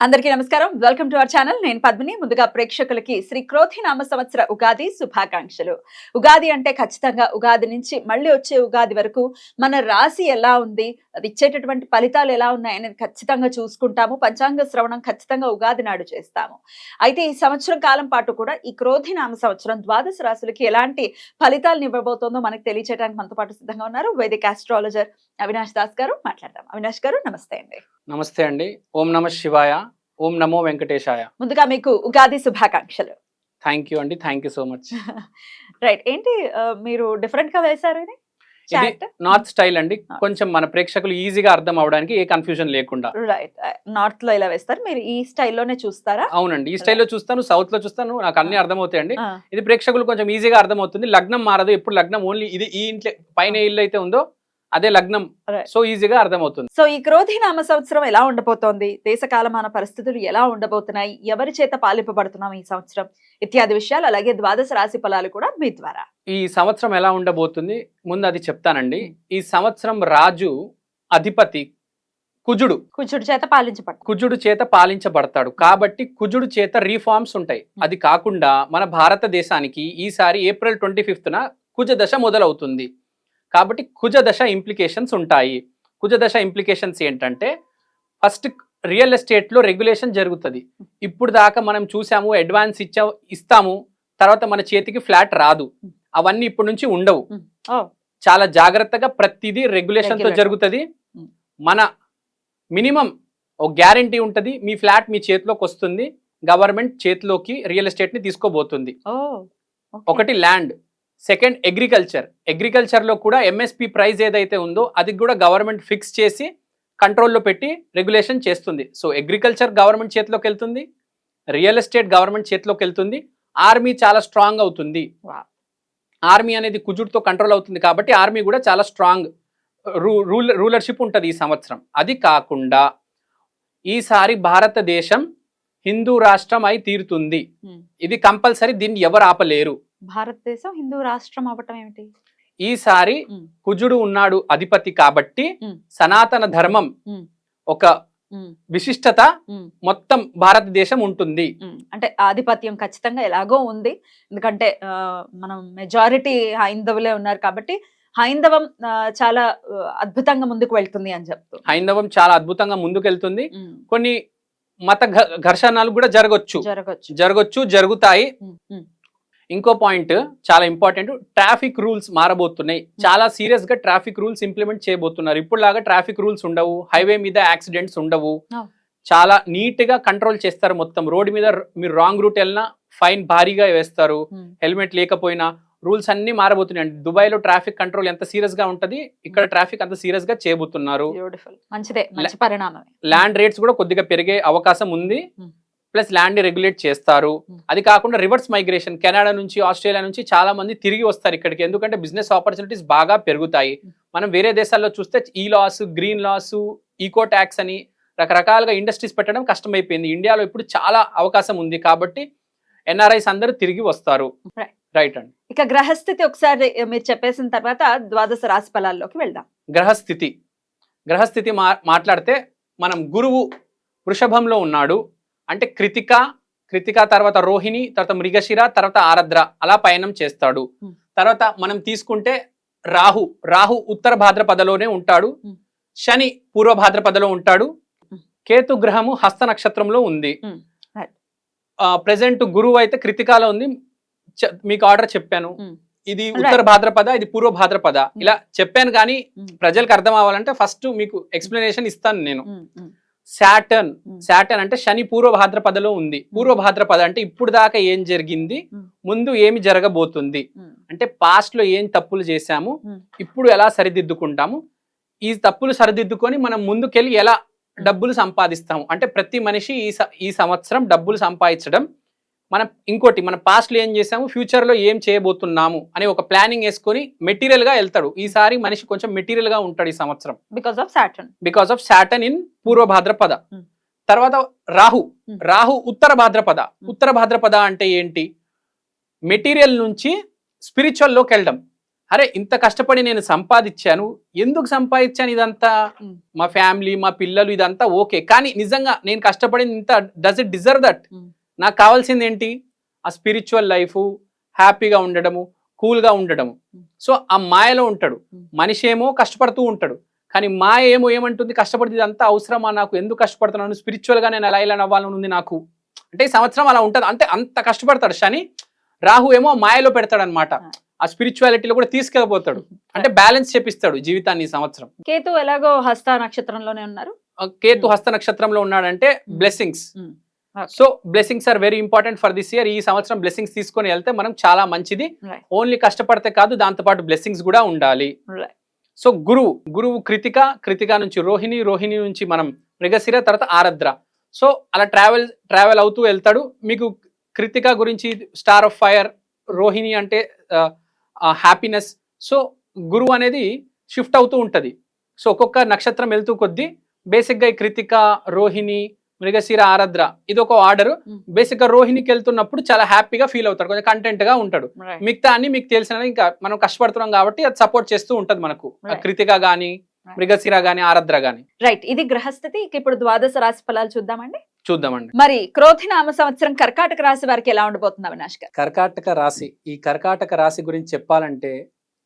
అందరికీ నమస్కారం. Welcome to our channel. నేను పద్మిని. ముందుగా ప్రేక్షకులకి శ్రీ క్రోధి నామ సంవత్సర ఉగాది శుభాకాంక్షలు. ఉగాది అంటే ఖచ్చితంగా ఉగాది నుంచి మళ్ళీ వచ్చే ఉగాది వరకు మన రాశి ఎలా ఉంది అది ఇచ్చేటటువంటి ఫలితాలు ఎలా ఉన్నాయనేది ఖచ్చితంగా చూసుకుంటాము. పంచాంగ శ్రవణం ఖచ్చితంగా ఉగాది నాడు చేస్తాము. అయితే ఈ సంవత్సరం కాలం పాటు కూడా ఈ క్రోధి నామ సంవత్సరం ద్వాదశ రాశులకి ఎలాంటి ఫలితాలను ఇవ్వబోతోందో మనకు తెలియచేయడానికి మనతో పాటు సిద్ధంగా ఉన్నారు వేదిక ఆస్ట్రాలజర్ అవినాష్ దాస్ గారు. మాట్లాడదాం. అవినాష్ గారు నమస్తే అండి. నమస్తే అండి. ఓం నమ శివాయ. ఓం నమో వెంకటేశాయ. ముందుగా మీకు ఉగాది శుభాకాంక్షలు. థ్యాంక్ యూ అండి. Thank you so much right ఏంటి మీరు డిఫరెంట్గా వేశారు ఇది? ఇది చాట్ నార్త్ స్టైల్ అండి. కొంచెం మన ప్రేక్షకులు ఈజీగా అర్థం అవడానికి ఏ కన్ఫ్యూజన్ లేకుండా. రైట్ నార్త్లో ఇలా వేస్తారు. మీరు ఈ స్టైల్లోనే చూస్తారా? అవునండి. ఈ స్టైల్లో చూస్తాను సౌత్లో చూస్తాను. నాకు అన్ని అర్థమవుతాయండి. ఆ, ఇది ప్రేక్షకులు కొంచెం ఈజీగా అర్థమవుతుంది. లగ్నం మారదు. ఎప్పుడు లగ్నం? ఓన్లీ ఇది ఈ ఇంట్లో పైన ఇల్లు అయితే ఉందో అదే లగ్నం. సో ఈజీగా అర్థమవుతుంది. సో ఈ క్రోధి నామ సంవత్సరం ఎలా ఉండబోతోంది? దేశకాలమాన పరిస్థితులు ఎలా ఉండబోతున్నాయి? ఎవరి చేత పాలింపబడుతున్నాం ఈ సంవత్సరం? ఇత్యాది విషయాలు అలాగే ద్వాదశ రాశి ఫలాలు కూడా మీ ద్వారా. ఈ సంవత్సరం ఎలా ఉండబోతుంది? ముందు అది చెప్తానండి. ఈ సంవత్సరం రాజు అధిపతి కుజుడు. కుచుడి చేత పాలించబడు. కుజుడు చేత పాలించబడతాడు. కాబట్టి కుజుడు చేత రీఫార్మ్స్ ఉంటాయి. అది కాకుండా మన భారతదేశానికి ఈసారి ఏప్రిల్ ట్వంటీ ఫిఫ్త్న కుజ దశ మొదలవుతుంది. కాబట్టి కుజ దశ ఇంప్లికేషన్స్ ఉంటాయి. కుజ దశ ఇంప్లికేషన్స్ ఏంటంటే ఫస్ట్ రియల్ ఎస్టేట్లో రెగ్యులేషన్ జరుగుతుంది. ఇప్పుడు దాకా మనం చూసాము అడ్వాన్స్ ఇచ్చా ఇస్తాము తర్వాత మన చేతికి ఫ్లాట్ రాదు. అవన్నీ ఇప్పటి నుంచి ఉండవు. చాలా జాగ్రత్తగా ప్రతిదీ రెగ్యులేషన్తో Regular. జరుగుతుంది. మన మినిమం ఒక గ్యారంటీ ఉంటది మీ ఫ్లాట్ మీ చేతిలోకి వస్తుంది గవర్నమెంట్ చేతిలోకి రియల్ ఎస్టేట్ని తీసుకోబోతుంది. ఒకటి ల్యాండ్ సెకండ్ అగ్రికల్చర్. అగ్రికల్చర్లో కూడా ఎంఎస్పి ప్రైస్ ఏదైతే ఉందో అది కూడా గవర్నమెంట్ ఫిక్స్ చేసి కంట్రోల్లో పెట్టి రెగ్యులేషన్ చేస్తుంది. సో అగ్రికల్చర్ గవర్నమెంట్ చేతిలోకి వెళ్తుంది. రియల్ ఎస్టేట్ గవర్నమెంట్ చేతిలోకి వెళ్తుంది. ఆర్మీ చాలా స్ట్రాంగ్ అవుతుంది. ఆర్మీ అనేది కుజుడితో కంట్రోల్ అవుతుంది కాబట్టి ఆర్మీ కూడా చాలా స్ట్రాంగ్ రూల్ రూలర్షిప్ ఉంటుంది ఈ సంవత్సరం. అది కాకుండా ఈసారి భారతదేశం హిందూ రాష్ట్రం అయి తీరుతుంది. ఇది కంపల్సరీ దీన్ని ఎవరు ఆపలేరు. భారతదేశం హిందూ రాష్ట్రం అవ్వటం ఏమిటి? ఈసారి. కుజుడు ఉన్నాడు అధిపతి కాబట్టి. సనాతన ధర్మం. ఒక విశిష్టత మొత్తం భారతదేశం ఉంటుంది. అంటే ఆధిపత్యం ఖచ్చితంగా ఎలాగో ఉంది. ఎందుకంటే మనం మెజారిటీ హైందవులే ఉన్నారు కాబట్టి హైందవం చాలా అద్భుతంగా ముందుకు వెళ్తుంది అని చెప్తూ. హైందవం చాలా అద్భుతంగా ముందుకెళ్తుంది. ఉమ్, కొన్ని మత ఘర్షణలు కూడా జరగొచ్చు. జరగచ్చు. జరగొచ్చు జరుగుతాయి. ఇంకో పాయింట్ చాలా ఇంపార్టెంట్. Traffic rules మారబోతున్నాయి. చాలా సీరియస్గా ట్రాఫిక్ రూల్స్ ఇంప్లిమెంట్ చేయబోతున్నారు. ఇప్పుడు లాగా ట్రాఫిక్ రూల్స్ ఉండవు. హైవే మీద యాక్సిడెంట్స్ ఉండవు. చాలా నీట్గా కంట్రోల్ చేస్తారు మొత్తం. రోడ్ మీద మీరు రాంగ్ రూట్ వెళ్ళినా ఫైన్ భారీగా వేస్తారు. హెల్మెట్ లేకపోయినా రూల్స్ అన్ని మారబోతున్నాయి. దుబాయ్లో ట్రాఫిక్ కంట్రోల్ ఎంత సీరియస్గా ఉంటది ఇక్కడ ట్రాఫిక్ అంత సీరియస్గా చేయబోతున్నారు ల్యాండ్ రేట్స్ కూడా కొద్దిగా పెరిగే అవకాశం ఉంది. ప్లస్ ల్యాండ్ రెగ్యులేట్ చేస్తారు. Hmm. అది కాకుండా రివర్స్ మైగ్రేషన్ కెనడా నుంచి ఆస్ట్రేలియా నుంచి చాలా మంది తిరిగి వస్తారు ఇక్కడికి. ఎందుకంటే బిజినెస్ ఆపర్చునిటీస్ బాగా పెరుగుతాయి. Hmm. మనం వేరే దేశాల్లో చూస్తే ఈ laws green laws eco tax అని రకరకాలుగా ఇండస్ట్రీస్ పెట్టడం కష్టమైపోయింది. ఇండియాలో ఇప్పుడు చాలా అవకాశం ఉంది కాబట్టి ఎన్ఆర్ఐస్ అందరూ తిరిగి వస్తారు. రైట్ అండి. ఇక గ్రహస్థితి ఒకసారి మీరు చెప్పేసిన తర్వాత ద్వాదశ రాశి ఫలాల్లోకి వెళ్దాం. గ్రహస్థితి. గ్రహస్థితి మా మాట్లాడితే మనం గురువు వృషభంలో ఉన్నాడు. అంటే కృతిక కృతిక తర్వాత రోహిణి తర్వాత మృగశిర తర్వాత ఆరద్ర అలా పయనం చేస్తాడు. తర్వాత మనం తీసుకుంటే రాహు రాహు ఉత్తర భాద్రపదలోనే ఉంటాడు. శని పూర్వ భాద్రపదలో ఉంటాడు. కేతు గ్రహము హస్త నక్షత్రంలో ఉంది. ప్రజెంట్ గురువు అయితే కృతికాలో ఉంది మీకు ఆర్డర్ చెప్పాను. ఇది. ఉత్తర భాద్రపద ఇది పూర్వ భాద్రపద ఇలా చెప్పాను కానీ. ప్రజలకు అర్థం అవ్వాలంటే ఫస్ట్ మీకు ఎక్స్ప్లెనేషన్ ఇస్తాను నేను శాటర్న్. శాటర్న్ అంటే శని పూర్వ భాద్రపదలో ఉంది. పూర్వ భాద్రపద అంటే ఇప్పుడు దాకా ఏం జరిగింది. ముందు ఏమి జరగబోతుంది? అంటే పాస్ట్లో ఏం తప్పులు చేశాము. ఇప్పుడు ఎలా సరిదిద్దుకుంటాము? ఈ తప్పులు సరిదిద్దుకొని మనం ముందుకెళ్ళి ఎలా డబ్బులు సంపాదిస్తాము? అంటే ప్రతి మనిషి ఈ ఈ సంవత్సరం డబ్బులు సంపాదించడం మనం ఇంకోటి మన past లో ఏం చేసాము future లో ఏం చేయబోతున్నాము? అని ఒక ప్లానింగ్ వేసుకొని మెటీరియల్గా వెళ్తాడు. ఈసారి మనిషి కొంచెం మెటీరియల్గా ఉంటాడు ఈ సంవత్సరం. Because of Saturn because of Saturn in Purva Bhadrapada. Hmm. తర్వాత రాహు. Hmm. రాహు ఉత్తర భాద్రపద. ఉత్తర భాద్రపద అంటే ఏంటి? మెటీరియల్ నుంచి స్పిరిచువల్లోకి వెళ్ళడం. అరే ఇంత కష్టపడి నేను సంపాదించాను. ఎందుకు సంపాదించాను ఇదంతా? Hmm. మా ఫ్యామిలీ మా పిల్లలు ఇదంతా ఓకే. కానీ నిజంగా నేను కష్టపడింది ఇంత does it deserve that Hmm. నాకు కావాల్సింది ఏంటి ఆ స్పిరిచువల్ లైఫ్ హ్యాపీగా ఉండడము కూల్గా ఉండడము. సో ఆ మాయలో ఉంటాడు. మనిషి ఏమో కష్టపడుతూ ఉంటాడు. కానీ మాయ ఏమో ఏమంటుంది? కష్టపడితే ఇదంతా అవసరమా నాకు? ఎందుకు కష్టపడుతున్నాను? స్పిరిచువల్గా నేను ఎలా ఇలా అవ్వాలని ఉంది నాకు. అంటే ఈ సంవత్సరం అలా ఉంటుంది. అంటే అంత కష్టపడతాడు. శని రాహు ఏమో మాయలో పెడతాడు అనమాట. ఆ స్పిరిచువాలిటీలో కూడా తీసుకెళ్ళిపోతాడు అంటే బ్యాలెన్స్ చేపిస్తాడు జీవితాన్ని ఈ సంవత్సరం. కేతు ఎలాగో హస్త నక్షత్రంలోనే ఉన్నారు? కేతు. హస్త నక్షత్రంలో ఉన్నాడంటే. Blessings. So blessings are very important for this year ఈ సంవత్సరం బ్లెస్సింగ్స్ తీసుకొని వెళ్తే మనం చాలా మంచిది. ఓన్లీ కష్టపడితే కాదు దాంతోపాటు బ్లెస్సింగ్స్ కూడా ఉండాలి. సో గురువు గురువు కృతిక కృతిక నుంచి రోహిణి రోహిణి నుంచి మనం మృగశిర తర్వాత ఆరద్ర. సో అలా ట్రావెల్ ట్రావెల్ అవుతూ వెళ్తాడు. మీకు కృతిక గురించి స్టార్ ఆఫ్ ఫైర్ రోహిణి అంటే హ్యాపీనెస్ సో గురువు అనేది షిఫ్ట్ అవుతూ ఉంటుంది. సో ఒక్కొక్క నక్షత్రం వెళ్తూ కొద్దీ బేసిక్గా ఈ కృతిక రోహిణి మృగశిర ఆరద్ర. ఇది ఒక ఆర్డర్ Hmm. బేసిక్గా రోహిణికి వెళ్తున్నప్పుడు చాలా హ్యాపీగా ఫీల్ అవుతాడు. కొంచెం కంటెంట్గా ఉంటాడు. మిగతా అన్ని మీకు తెలిసిన ఇంకా మనం కష్టపడుతున్నాం కాబట్టి అది సపోర్ట్ చేస్తూ ఉంటది మనకు. కృతిక గాని. మృగశిర గాని ఆరద్ర గాని. రైట్ ఇది గ్రహస్థితి ఇప్పుడు ద్వాదశ రాశి ఫలాలు చూద్దామండి. చూద్దామండి. మరి క్రోధి నామ సంవత్సరం కర్కాటక రాశి వారికి ఎలా ఉండబోతుంది అవినాష్ గారు? కర్కాటక రాశి. ఈ కర్కాటక రాశి గురించి చెప్పాలంటే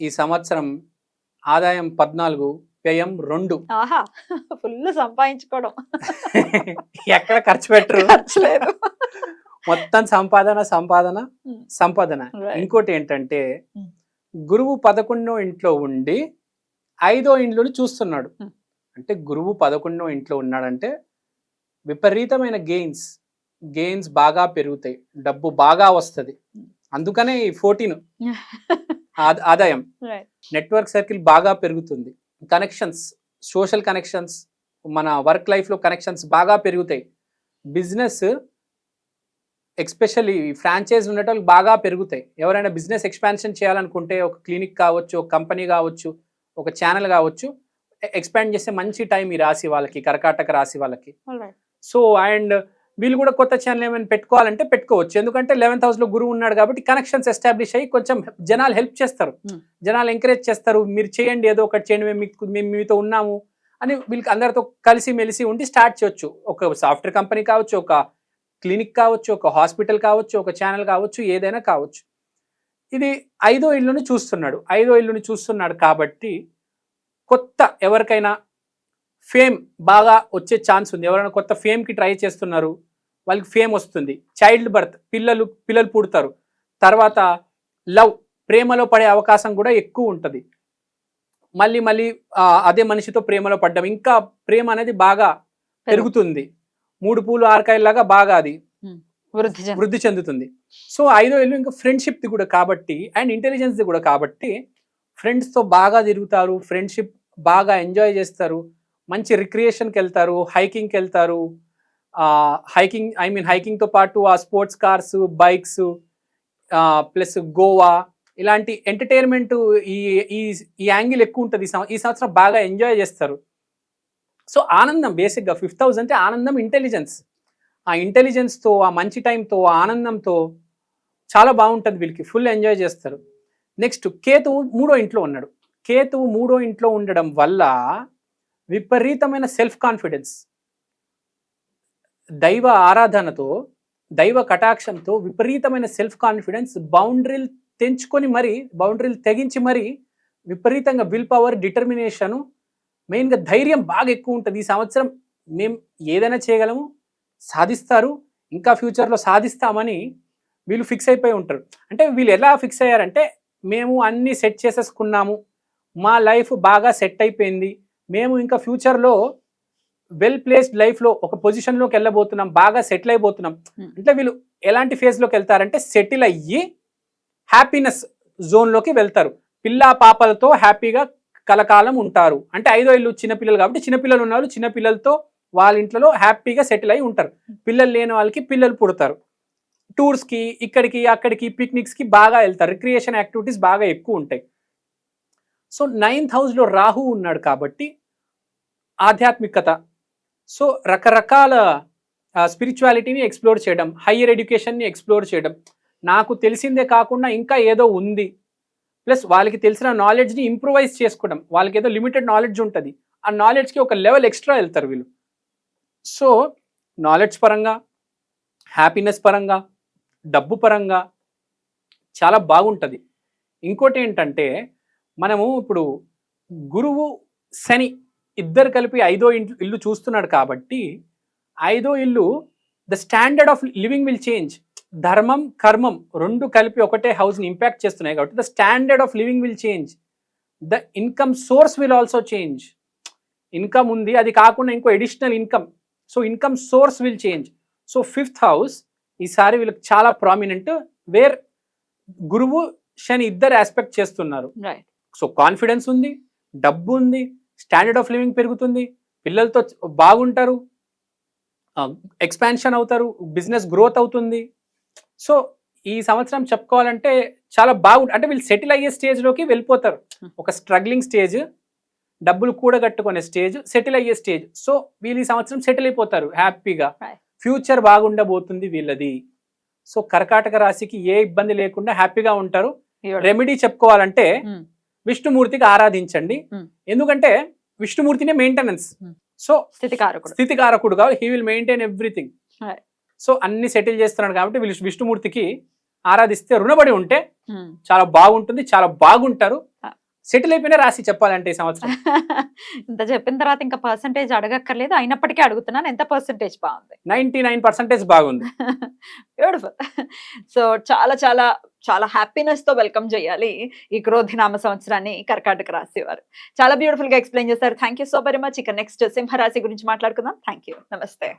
ఈ సంవత్సరం ఆదాయం పద్నాలుగు వ్యయం రెండు ఆహా ఫుల్ సంపాదించుకోవడం ఎక్కడ ఖర్చు పెట్టరు మొత్తం సంపాదన సంపాదన. సంపాదన. ఇంకోటి ఏంటంటే. గురువు పదకొండో ఇంట్లో ఉండి ఐదో ఇంట్లోని చూస్తున్నాడు. అంటే గురువు పదకొండో ఇంట్లో ఉన్నాడంటే విపరీతమైన గెయిన్స్ గెయిన్స్ బాగా పెరుగుతాయి డబ్బు బాగా వస్తుంది. అందుకనే ఈ ఫోర్టీన్ ఆదాయం. నెట్వర్క్ సర్కిల్ బాగా పెరుగుతుంది కనెక్షన్స్ సోషల్ కనెక్షన్స్ మన వర్క్ లైఫ్లో కనెక్షన్స్ బాగా పెరుగుతాయి. బిజినెస్ ఎక్స్పెషల్లీ ఫ్రాంచైజ్ ఉండేటోళ్ళు బాగా పెరుగుతాయి. ఎవరైనా బిజినెస్ ఎక్స్పాన్షన్ చేయాలనుకుంటే ఒక క్లినిక్ కావచ్చు ఒక కంపెనీ కావచ్చు ఒక ఛానల్ కావచ్చు ఎక్స్పాండ్ చేసే మంచి టైం ఈ రాశి వాళ్ళకి కర్కాటక రాశి వాళ్ళకి. సో అండ్ వీళ్ళు కూడా కొత్త ఛానల్ ఏమైనా పెట్టుకోవాలంటే పెట్టుకోవచ్చు. ఎందుకంటే లెవెన్త్ హౌస్లో గురువు ఉన్నాడు కాబట్టి కనెక్షన్స్ ఎస్టాబ్లిష్ అయ్యి కొంచెం జనాలు హెల్ప్ చేస్తారు. Hmm. జనాలు ఎంకరేజ్ చేస్తారు. మీరు చేయండి ఏదో ఒకటి చేయండి మేము మీకు మేము మీతో ఉన్నాము అని వీళ్ళకి అందరితో కలిసి మెలిసి ఉండి స్టార్ట్ చేయొచ్చు. ఒక సాఫ్ట్వేర్ కంపెనీ కావచ్చు ఒక క్లినిక్ కావచ్చు ఒక హాస్పిటల్ కావచ్చు ఒక ఛానల్ కావచ్చు ఏదైనా కావచ్చు. ఇది ఐదో ఇల్లుని చూస్తున్నాడు. ఐదో ఇల్లుని చూస్తున్నాడు కాబట్టి కొత్త ఎవరికైనా ఫేమ్ బాగా వచ్చే ఛాన్స్ ఉంది. ఎవరైనా కొత్త ఫేమ్కి ట్రై చేస్తున్నారు వాళ్ళకి ఫేమ్ వస్తుంది. చైల్డ్ బర్త్ పిల్లలు పిల్లలు పుడతారు. తర్వాత లవ్ ప్రేమలో పడే అవకాశం కూడా ఎక్కువ ఉంటుంది. మళ్ళీ మళ్ళీ అదే మనిషితో ప్రేమలో పడ్డం. ఇంకా ప్రేమ అనేది బాగా పెరుగుతుంది. మూడు పూలు ఆరకాయలాగా బాగా అది వృద్ధి చెందుతుంది. సో ఐదో ఇల్లు ఇంకా ఫ్రెండ్షిప్ది కూడా కాబట్టి అండ్ ఇంటెలిజెన్స్ది కూడా కాబట్టి ఫ్రెండ్స్తో బాగా తిరుగుతారు ఫ్రెండ్షిప్ బాగా ఎంజాయ్ చేస్తారు. మంచి రిక్రియేషన్కి వెళ్తారు హైకింగ్కి వెళ్తారు హైకింగ్ ఐ మీన్ హైకింగ్తో పాటు ఆ sports cars bikes plus Goa ఇలాంటి ఎంటర్టైన్మెంట్ ఈ ఈ ఈ యాంగిల్ ఎక్కువ ఉంటుంది ఈ ఈ సంవత్సరం బాగా ఎంజాయ్ చేస్తారు. సో ఆనందం బేసిక్గా ఫిఫ్త్ హౌస్ అంటే ఆనందం ఇంటెలిజెన్స్ ఆ ఇంటెలిజెన్స్తో ఆ మంచి టైంతో ఆ ఆనందంతో చాలా బాగుంటుంది వీళ్ళకి. ఫుల్ ఎంజాయ్ చేస్తారు. నెక్స్ట్ కేతువు మూడో ఇంట్లో ఉన్నాడు. కేతువు మూడో ఇంట్లో ఉండడం వల్ల విపరీతమైన సెల్ఫ్ కాన్ఫిడెన్స్ దైవ ఆరాధనతో దైవ కటాక్షంతో విపరీతమైన సెల్ఫ్ కాన్ఫిడెన్స్ బౌండరీలు తెంచుకొని మరీ బౌండరీలు తెగించి మరీ విపరీతంగా విల్ పవర్ డిటర్మినేషను మెయిన్గా ధైర్యం బాగా ఎక్కువ ఉంటుంది. ఈ సంవత్సరం మేము ఏదైనా చేయగలము సాధిస్తారు ఇంకా ఫ్యూచర్లో సాధిస్తామని వీళ్ళు ఫిక్స్ అయిపోయి ఉంటారు. అంటే వీళ్ళు ఎలా ఫిక్స్ అయ్యారంటే మేము అన్నీ సెట్ చేసేసుకున్నాము మా లైఫ్ బాగా సెట్ అయిపోయింది మేము ఇంకా ఫ్యూచర్లో వెల్ ప్లేస్డ్ లైఫ్లో ఒక పొజిషన్లోకి వెళ్ళబోతున్నాం బాగా సెటిల్ అయిపోతున్నాం. Hmm. అంటే వీళ్ళు ఎలాంటి ఫేజ్లోకి వెళ్తారంటే సెటిల్ అయ్యి హ్యాపీనెస్ జోన్లోకి వెళ్తారు. పిల్లా పాపలతో హ్యాపీగా కలకాలం ఉంటారు. అంటే ఐదో ఇల్లు చిన్నపిల్లలు కాబట్టి చిన్నపిల్లలు ఉన్నారు చిన్నపిల్లలతో వాళ్ళ ఇంట్లో హ్యాపీగా సెటిల్ అయి ఉంటారు. పిల్లలు లేని వాళ్ళకి పిల్లలు పుడతారు. టూర్స్కి ఇక్కడికి అక్కడికి పిక్నిక్స్కి బాగా వెళ్తారు. రిక్రియేషన్ యాక్టివిటీస్ బాగా ఎక్కువ ఉంటాయి. సో నైన్త్ హౌస్లో రాహు ఉన్నాడు కాబట్టి ఆధ్యాత్మికత. సో రకరకాల స్పిరిచువాలిటీని ఎక్స్ప్లోర్ చేయడం హయ్యర్ ఎడ్యుకేషన్ని ఎక్స్ప్లోర్ చేయడం నాకు తెలిసిందే కాకుండా ఇంకా ఏదో ఉంది. ప్లస్ వాళ్ళకి తెలిసిన నాలెడ్జ్ని ఇంప్రూవైజ్ చేసుకోవడం వాళ్ళకి ఏదో లిమిటెడ్ నాలెడ్జ్ ఉంటుంది. ఆ నాలెడ్జ్కి ఒక లెవెల్ ఎక్స్ట్రా వెళ్తారు వీళ్ళు. సో నాలెడ్జ్ పరంగా హ్యాపీనెస్ పరంగా డబ్బు పరంగా చాలా బాగుంటుంది. ఇంకోటి ఏంటంటే మనము ఇప్పుడు గురువు శని ఇద్దరు కలిపి ఐదో ఇంట్లో ఇల్లు చూస్తున్నాడు కాబట్టి ఐదో ఇల్లు the standard of living will change. ధర్మం కర్మం రెండు కలిపి ఒకటే హౌస్ని ఇంపాక్ట్ చేస్తున్నాయి కాబట్టి the standard of living will change. The income source will also change. Income ఉంది అది కాకుండా ఇంకో additional income. So income source will change. So fifth house ఈసారి వీళ్ళకి చాలా ప్రామినెంట్ వేర్ గురువు శని ఇద్దరు ఆస్పెక్ట్ చేస్తున్నారు. రైట్ సో కాన్ఫిడెన్స్ ఉంది డబ్బు ఉంది స్టాండర్డ్ ఆఫ్ లివింగ్ పెరుగుతుంది పిల్లలతో బాగుంటారు ఎక్స్పాన్షన్ అవుతారు బిజినెస్ గ్రోత్ అవుతుంది. సో ఈ సంవత్సరం చెప్పుకోవాలంటే చాలా బాగుంది అంటే వీళ్ళు సెటిల్ అయ్యే స్టేజ్లోకి వెళ్ళిపోతారు. ఒక స్ట్రగ్లింగ్ స్టేజ్ డబ్బులు కూడగట్టుకునే స్టేజ్ సెటిల్ అయ్యే స్టేజ్. సో వీళ్ళు ఈ సంవత్సరం సెటిల్ అయిపోతారు హ్యాపీగా. ఫ్యూచర్ బాగుండబోతుంది వీళ్ళది. సో కర్కాటక రాశికి ఏ ఇబ్బంది లేకుండా హ్యాపీగా ఉంటారు. రెమెడీ చెప్పుకోవాలంటే Hmm. విష్ణుమూర్తికి ఆరాధించండి. ఎందుకంటే విష్ణుమూర్తినే మెయింటెనెన్స్. సో స్థితికారకుడు. స్థితికారకుడు కాబట్టి he will maintain everything. So అన్ని సెటిల్ చేస్తున్నాడు కాబట్టి వీళ్ళు విష్ణుమూర్తికి ఆరాధిస్తే రుణపడి ఉంటే. చాలా బాగుంటుంది చాలా బాగుంటారు. సెటిల్ అయిపోయిన రాశి చెప్పాలంటే ఈ సంవత్సరం. ఇంత చెప్పిన తర్వాత ఇంకా పర్సంటేజ్ అడగక్కర్లేదు. అయినప్పటికీ అడుగుతున్నాను. ఎంత పర్సంటేజ్ బాగుంది? నైన్టీ నైన్ పర్సెంటేజ్ బాగుంది. బ్యూటిఫుల్ సో చాలా చాలా చాలా హ్యాపీనెస్తో వెల్కమ్ చేయాలి ఈ క్రోధి నామ సంవత్సరాన్ని కర్కాటక రాసేవారు చాలా బ్యూటిఫుల్గా ఎక్స్ప్లెయిన్ చేశారు. Thank you so very much ఇక నెక్స్ట్ సింహరాశి గురించి మాట్లాడుకుందాం. థ్యాంక్ యూ నమస్తే.